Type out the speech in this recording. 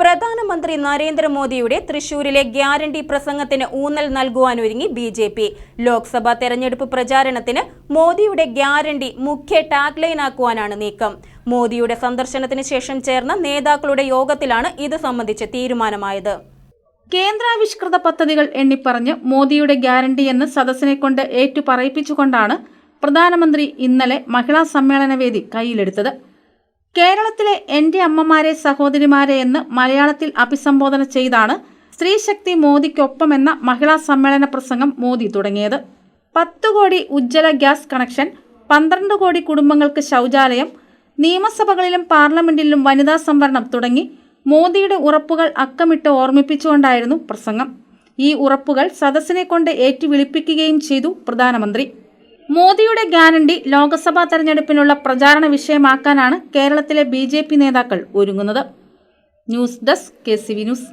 പ്രധാനമന്ത്രി നരേന്ദ്രമോദിയുടെ തൃശൂരിലെ ഗ്യാരണ്ടി പ്രസംഗത്തിന് ഊന്നൽ നൽകുവാനൊരുങ്ങി ബി ജെ പി. ലോക്സഭാ തെരഞ്ഞെടുപ്പ് പ്രചാരണത്തിന് മോദിയുടെ ഗ്യാരണ്ടി മുഖ്യ ടാഗ്ലൈനാക്കുവാനാണ് നീക്കം. മോദിയുടെ സന്ദർശനത്തിന് ശേഷം ചേർന്ന നേതാക്കളുടെ യോഗത്തിലാണ് ഇത് സംബന്ധിച്ച് തീരുമാനമായത്. കേന്ദ്രാവിഷ്കൃത പദ്ധതികൾ എണ്ണിപ്പറഞ്ഞ് മോദിയുടെ ഗ്യാരണ്ടി എന്ന് സദസ്സിനെ കൊണ്ട് ഏറ്റുപറയിപ്പിച്ചുകൊണ്ടാണ് പ്രധാനമന്ത്രി ഇന്നലെ മഹിളാ സമ്മേളനവേദി കയ്യിലെടുത്തത്. കേരളത്തിലെ എന്റെ അമ്മമാരെ സഹോദരിമാരെ എന്ന് മലയാളത്തിൽ അഭിസംബോധന ചെയ്താണ് സ്ത്രീശക്തി മോദിക്കൊപ്പം എന്ന മഹിളാ സമ്മേളന പ്രസംഗം മോദി തുടങ്ങിയത്. പത്ത് കോടി ഉജ്ജ്വല ഗ്യാസ് കണക്ഷൻ പന്ത്രണ്ട് കോടി കുടുംബങ്ങൾക്ക് ശൗചാലയം നിയമസഭകളിലും പാർലമെന്റിലും വനിതാ സംവരണം തുടങ്ങി മോദിയുടെ ഉറപ്പുകൾ അക്കമിട്ട് ഓർമ്മിപ്പിച്ചുകൊണ്ടായിരുന്നു പ്രസംഗം. ഈ ഉറപ്പുകൾ സദസ്സിനെ കൊണ്ട് ഏറ്റുവിളിപ്പിക്കുകയും ചെയ്തു പ്രധാനമന്ത്രി. മോദിയുടെ ഗ്യാരണ്ടി ലോക്സഭാ തെരഞ്ഞെടുപ്പിനുള്ള പ്രചാരണ വിഷയമാക്കാനാണ് കേരളത്തിലെ ബി നേതാക്കൾ ഒരുങ്ങുന്നത്. News desk K news.